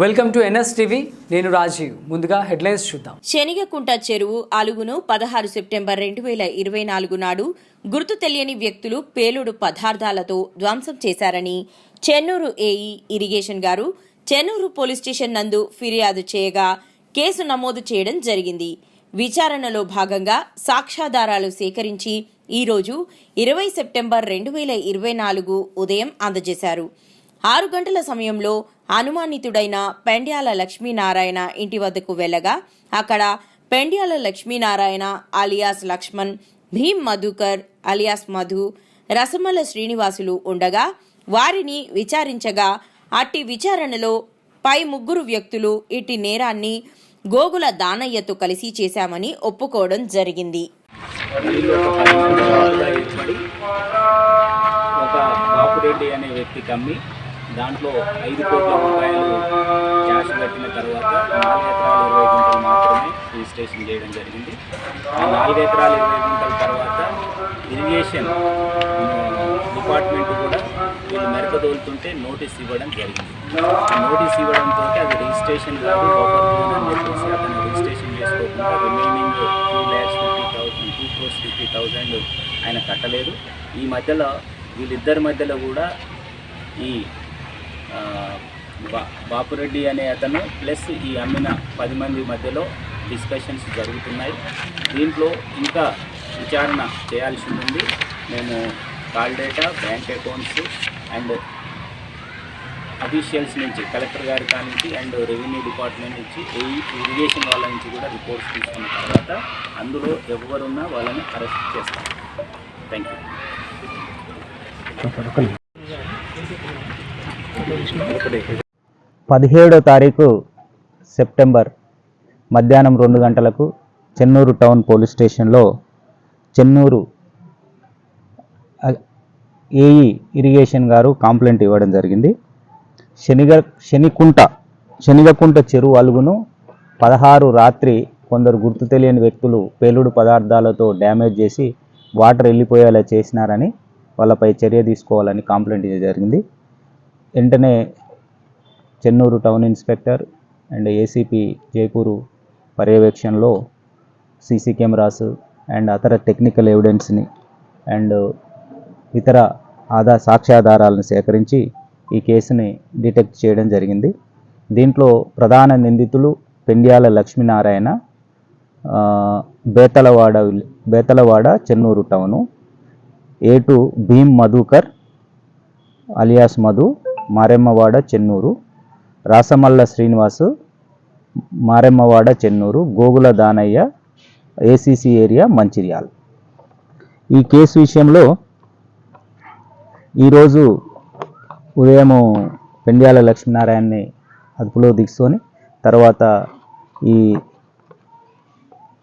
Welcome to NS TV. నేను రాజీవ్. ముందుగా headlines చూద్దాం. శనిగకుంట చెరువు అలుగును పదహారు సెప్టెంబర్ రెండు వేల ఇరవై నాలుగు నాడు గుర్తు తెలియని వ్యక్తులు పేలుడు పదార్థాలతో ధ్వంసం చేశారని చెన్నూరు ఏఈ ఇరిగేషన్ గారు చెన్నూరు పోలీస్ స్టేషన్ నందు ఫిర్యాదు చేయగా కేసు నమోదు చేయడం జరిగింది. విచారణలో భాగంగా సాక్ష్యాధారాలు సేకరించి ఈరోజు ఇరవై సెప్టెంబర్ రెండు వేల ఇరవై నాలుగు ఉదయం అందజేశారు. ఆరు గంటల సమయంలో అనుమానితుడైన పెండ్యాల లక్ష్మీనారాయణ ఇంటి వద్దకు వెళ్ళగా అక్కడ పెండ్యాల లక్ష్మీనారాయణ అలియాస్ లక్ష్మణ్ భీమ్ మధుకర్ అలియాస్ మధు రసమల శ్రీనివాసులు ఉండగా వారిని విచారించగా అట్టి విచారణలో పై ముగ్గురు వ్యక్తులు ఇట్టి నేరాన్ని గోగుల దానయ్యతో కలిసి చేశామని ఒప్పుకోవడం జరిగింది. ఒక బాపురెడ్డి అనే వ్యక్తి కమ్మి దాంట్లో ఐదు కోట్ల రూపాయలు క్యాష్ కట్టిన తర్వాత నాలుగు ఎకరాలు ఇరవై గుంటలు మాత్రమే రిజిస్ట్రేషన్ చేయడం జరిగింది. ఆ నాలుగు ఎకరాలు ఇరవై గుంటల తర్వాత ఇరిగేషన్ డిపార్ట్మెంట్ కూడా వీళ్ళు మెరకదోలుతుంటే నోటీస్ ఇవ్వడం జరిగింది. ఆ నోటీస్ ఇవ్వడంతో అది రిజిస్ట్రేషన్ కాదు అని చెప్పేసి అతను రిజిస్ట్రేషన్ చేసుకోకుండా remaining two lakhs fifty thousand two crores fifty thousand ఆయన కట్టలేదు. ఈ మధ్యలో వీళ్ళిద్దరి మధ్యలో కూడా ఈ బాపురెడ్డి అనే అతను ప్లస్ ఈ అమ్మిన పది మంది మధ్యలో డిస్కషన్స్ జరుగుతున్నాయి. దీంట్లో ఇంకా విచారణ చేయాల్సి ఉంది మేము call data bank accounts and officials నుంచి కలెక్టర్ గారి కానించి అండ్ రెవెన్యూ డిపార్ట్మెంట్ నుంచి ఏ ఇరిగేషన్ వాళ్ళ నుంచి కూడా రిపోర్ట్స్ తీసుకున్న తర్వాత అందులో ఎవరున్నా వాళ్ళని అరెస్ట్ చేస్తాం థ్యాంక్ యూ పదిహేడో తారీఖు సెప్టెంబర్ మధ్యాహ్నం రెండు గంటలకు చెన్నూరు టౌన్ పోలీస్ స్టేషన్లో చెన్నూరు ఏఈ ఇరిగేషన్ గారు కంప్లైంట్ ఇవ్వడం జరిగింది. శనిగ శనికుంట శనిగకుంట చెరువు అలుగును పదహారు రాత్రి కొందరు గుర్తు తెలియని వ్యక్తులు పేలుడు పదార్థాలతో డ్యామేజ్ చేసి వాటర్ వెళ్ళిపోయేలా చేసినారని వాళ్ళపై చర్య తీసుకోవాలని కంప్లైంట్ జరిగింది. వెంటనే Chennur town inspector and ACP Jaipur పర్యవేక్షణలో సీసీ కెమెరాస్ అండ్ అతర టెక్నికల్ ఎవిడెన్స్ని అండ్ ఇతర ఆధార సాక్ష్యాధారాలను సేకరించి ఈ కేసుని డిటెక్ట్ చేయడం జరిగింది. దీంట్లో ప్రధాన నిందితులు Pendyala Lakshminarayana Betalavada Betalavada Chennur town Etu Bheem Madhukar alias Madhu Maremmavada Chennur. Rasamalla Srinivasu Maremmavada Chennur. Gogula Danayya ACC area Mancherial. ఈ కేసు విషయంలో ఈరోజు ఉదయము పెండ్యాల లక్ష్మీనారాయణని అదుపులో తీసుకొని తర్వాత ఈ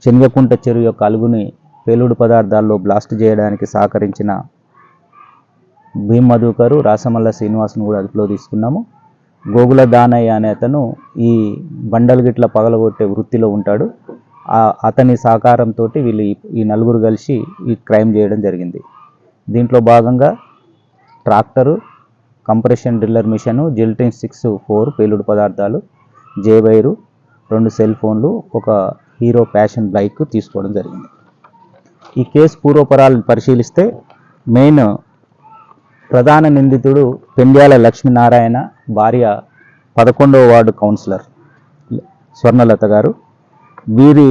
శనగకుంట చెరువు యొక్క అలుగుని పేలుడు పదార్థాల్లో బ్లాస్ట్ చేయడానికి సహకరించిన భీమ్ మధుకరు రాసమల్ల శ్రీనివాసును కూడా అదుపులో తీసుకున్నాము. గోగుల దానయ్య అనే అతను ఈ బండలు గిట్ల పగలగొట్టే వృత్తిలో ఉంటాడు. ఆ- అతని సహకారంతో వీళ్ళు ఈ- నలుగురు కలిసి ఈ క్రైమ్ చేయడం జరిగింది. దీంట్లో భాగంగా tractor compression driller machine gelatin six four పేలుడు పదార్థాలు జే వైరు రెండు సెల్ ఫోన్లు ఒక హీరో ప్యాషన్ బైక్ తీసుకోవడం జరిగింది. ఈ కేసు పూర్వపరాలను పరిశీలిస్తే మెయిన్ ప్రధాన నిందితుడు పెండ్యాల లక్ష్మీనారాయణ భార్య పదకొండవ వార్డు కౌన్సిలర్ స్వర్ణలత గారు. వీరి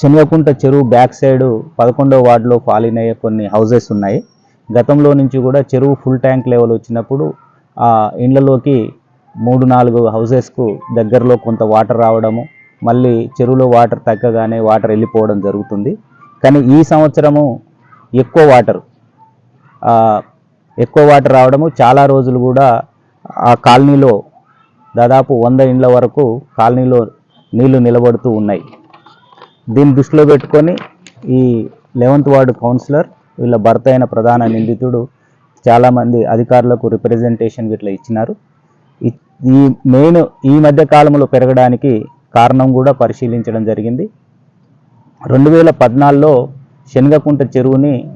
శనివకుంట చెరువు బ్యాక్ సైడ్ పదకొండవ వార్డులో ఫాలిన్ అయ్యే కొన్ని హౌజెస్ ఉన్నాయి. గతంలో నుంచి కూడా చెరువు ఫుల్ ట్యాంక్ లెవెల్ వచ్చినప్పుడు ఆ ఇండ్లలోకి మూడు నాలుగు హౌజెస్కు దగ్గరలో కొంత వాటర్ రావడము మళ్ళీ చెరువులో వాటర్ తగ్గగానే వాటర్ వెళ్ళిపోవడం జరుగుతుంది. కానీ ఈ సంవత్సరము ఎక్కువ వాటర్. ఎక్కువ వాటర్ రావడము చాలా రోజులు కూడా ఆ కాలనీలో దాదాపు వంద ఇండ్ల వరకు కాలనీలో నీళ్ళు నిలబడుతూ ఉన్నాయి. దీన్ని దృష్టిలో పెట్టుకొని ఈ లెవెంత్ వార్డు కౌన్సిలర్ వీళ్ళ భర్త అయిన ప్రధాన నిందితుడు చాలామంది అధికారులకు రిప్రజెంటేషన్ ఇట్లా ఇచ్చినారు. ఈ- మెయిన్ ఈ మధ్య కాలంలో పెరగడానికి కారణం కూడా పరిశీలించడం జరిగింది. రెండు వేల పద్నాలుగులో శనగకుంట చెరువుని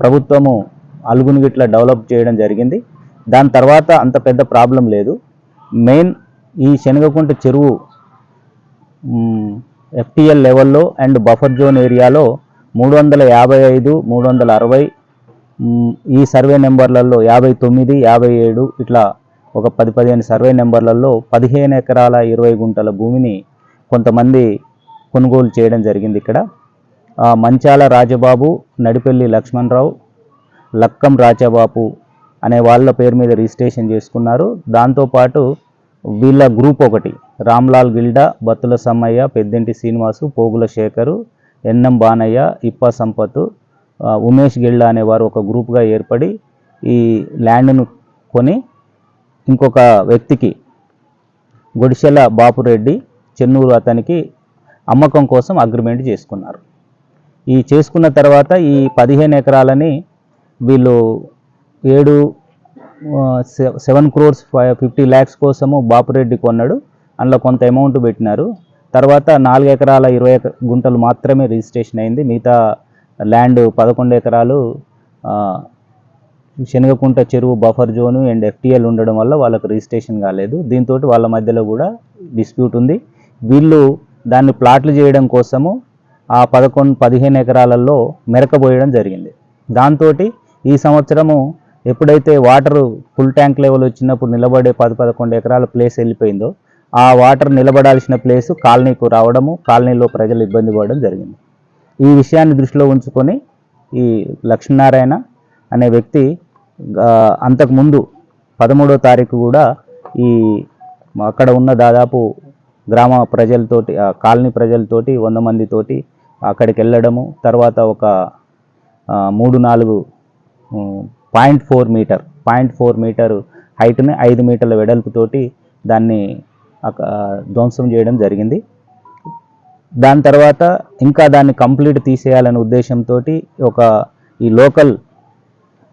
ప్రభుత్వము అలుగుని గిట్ల డెవలప్ చేయడం జరిగింది. దాని తర్వాత అంత పెద్ద ప్రాబ్లం లేదు. మెయిన్ ఈ శనగకుంట చెరువు ఎఫ్టిఎల్ లెవెల్లో అండ్ బఫర్ జోన్ ఏరియాలో మూడు వందల యాభై ఐదు మూడు వందల అరవై ఈ సర్వే నెంబర్లలో యాభై తొమ్మిది యాభై ఏడు ఇట్లా ఒక పది పదిహేను సర్వే నెంబర్లలో పదిహేను ఎకరాల ఇరవై గుంటల భూమిని కొంతమంది కొనుగోలు చేయడం జరిగింది ఇక్కడ. మంచాల రాజబాబు నడిపెల్లి లక్ష్మణరావు లక్కం రాజబాబు అనే వాళ్ళ పేరు మీద రిజిస్ట్రేషన్ చేసుకున్నారు. దాంతోపాటు వీళ్ళ గ్రూప్ ఒకటి రామ్లాల్ గిల్డా బత్తుల సమ్మయ్య పెద్దింటి శ్రీనివాసు పోగుల శేఖరు ఎన్ఎం బానయ్య ఇప్ప సంపత్ ఉమేష్ గిల్డా అనేవారు ఒక గ్రూప్గా ఏర్పడి ఈ ల్యాండ్ను కొని ఇంకొక వ్యక్తికి గొడిసెల బాపురెడ్డి చెన్నూరు అతనికి అమ్మకం కోసం అగ్రిమెంట్ చేసుకున్నారు. ఈ చేసుకున్న తర్వాత ఈ పదిహేను ఎకరాలని వీళ్ళు ఏడు seven crores five fifty lakhs కోసము బాపురెడ్డి కొన్నాడు. అందులో కొంత అమౌంట్ పెట్టినారు. తర్వాత నాలుగు ఎకరాల ఇరవై ఎక- గుంటలు మాత్రమే రిజిస్ట్రేషన్ అయింది. మిగతా ల్యాండ్ పదకొండు ఎకరాలు శనగకుంట చెరువు బఫర్ జోను అండ్ ఎఫ్టీఎల్ ఉండడం వల్ల వాళ్ళకు రిజిస్ట్రేషన్ కాలేదు. దీంతో వాళ్ళ మధ్యలో కూడా డిస్ప్యూట్ ఉంది. వీళ్ళు దాన్ని ప్లాట్లు చేయడం కోసము ఆ పదకొండు పదిహేను ఎకరాలలో మెరకబోయడం జరిగింది. దాంతో ఈ సంవత్సరము ఎప్పుడైతే వాటర్ ఫుల్ ట్యాంక్ లెవెల్ వచ్చినప్పుడు నిలబడే పది పదకొండు ఎకరాల ప్లేస్ వెళ్ళిపోయిందో ఆ వాటర్ నిలబడాల్సిన ప్లేస్ కాలనీకు రావడము కాలనీలో ప్రజలు ఇబ్బంది పడడం జరిగింది. ఈ విషయాన్ని దృష్టిలో ఉంచుకొని ఈ లక్ష్మీనారాయణ అనే వ్యక్తి అంతకుముందు పదమూడో తారీఖు కూడా ఈ అక్కడ ఉన్న దాదాపు గ్రామ ప్రజలతోటి ఆ కాలనీ ప్రజలతోటి వంద మందితోటి అక్కడికి వెళ్ళడము తర్వాత ఒక మూడు నాలుగు point four meter point four meter హైట్ని ఐదు మీటర్ల వెడల్పుతోటి దాన్ని ధ్వంసం చేయడం జరిగింది. దాని తర్వాత ఇంకా దాన్ని కంప్లీట్ తీసేయాలనే ఉద్దేశంతో ఒక ఈ లోకల్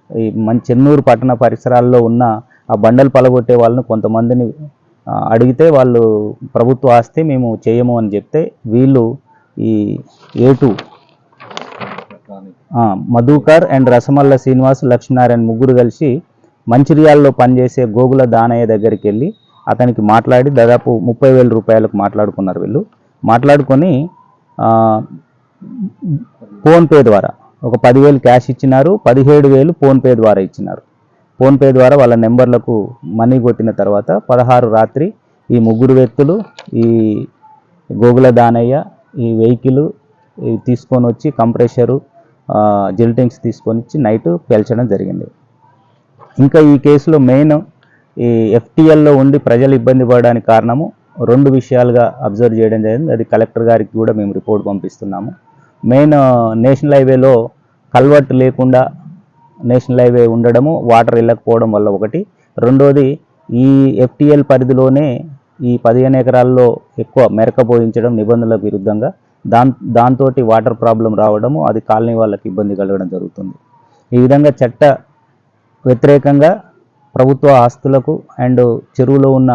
ఈ మన చెన్నూరు పట్టణ పరిసరాల్లో ఉన్న ఆ బండలు పలగొట్టే వాళ్ళని కొంతమందిని అడిగితే వాళ్ళు ప్రభుత్వ ఆస్తి మేము చేయము అని చెప్తే వీళ్ళు ఈ ఏటు మధుకర్ అండ్ రసమల్ల శ్రీనివాస్ లక్ష్మీనారాయణ ముగ్గురు కలిసి మంచిర్యాలలో పనిచేసే గోగుల దానయ్య దగ్గరికి వెళ్ళి అతనికి మాట్లాడి దాదాపు ముప్పై వేల రూపాయలకు మాట్లాడుకున్నారు వీళ్ళు. మాట్లాడుకొని ఫోన్పే ద్వారా ఒక పదివేలు క్యాష్ ఇచ్చినారు పదిహేడు వేలు ఫోన్పే ద్వారా ఇచ్చినారు. ఫోన్పే ద్వారా వాళ్ళ నెంబర్లకు మనీ కొట్టిన తర్వాత పదహారు రాత్రి ఈ ముగ్గురు వ్యక్తులు ఈ గోగుల దానయ్య ఈ వెహికల్ తీసుకొని వచ్చి కంప్రెషరు జిల్టింగ్స్ తీసుకొని ఇచ్చి నైట్ పేల్చడం జరిగింది. ఇంకా ఈ కేసులో మెయిన్ ఈ ఎఫ్టీఎల్లో ఉండి ప్రజలు ఇబ్బంది పడడానికి కారణము రెండు విషయాలుగా అబ్జర్వ్ చేయడం జరిగింది. అది కలెక్టర్ గారికి కూడా మేము రిపోర్ట్ పంపిస్తున్నాము. మెయిన్ నేషనల్ హైవేలో కల్వర్ట్ లేకుండా నేషనల్ హైవే ఉండడము వాటర్ వెళ్ళకపోవడం వల్ల ఒకటి. రెండోది ఈ ఎఫ్టీఎల్ పరిధిలోనే ఈ పదిహేను ఎకరాల్లో ఎక్కువ మెరక పోయించడం నిబంధనలకు విరుద్ధంగా దాన్ దాంతో వాటర్ ప్రాబ్లం రావడము అది కాలనీ వాళ్ళకి ఇబ్బంది కలగడం జరుగుతుంది. ఈ విధంగా చట్ట వ్యతిరేకంగా ప్రభుత్వ ఆస్తులకు అండ్ చెరువులో ఉన్న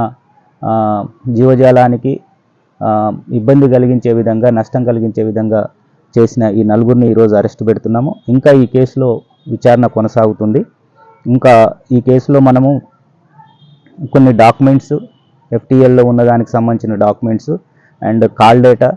జీవజాలానికి ఇబ్బంది కలిగించే విధంగా నష్టం కలిగించే విధంగా చేసిన ఈ నలుగురిని ఈరోజు అరెస్ట్ పెడుతున్నాము. ఇంకా ఈ కేసులో విచారణ కొనసాగుతుంది. ఇంకా ఈ కేసులో మనము కొన్ని డాక్యుమెంట్స్ ఎఫ్టీఎల్లో ఉన్న దానికి సంబంధించిన డాక్యుమెంట్స్ అండ్ కాల్ డేటా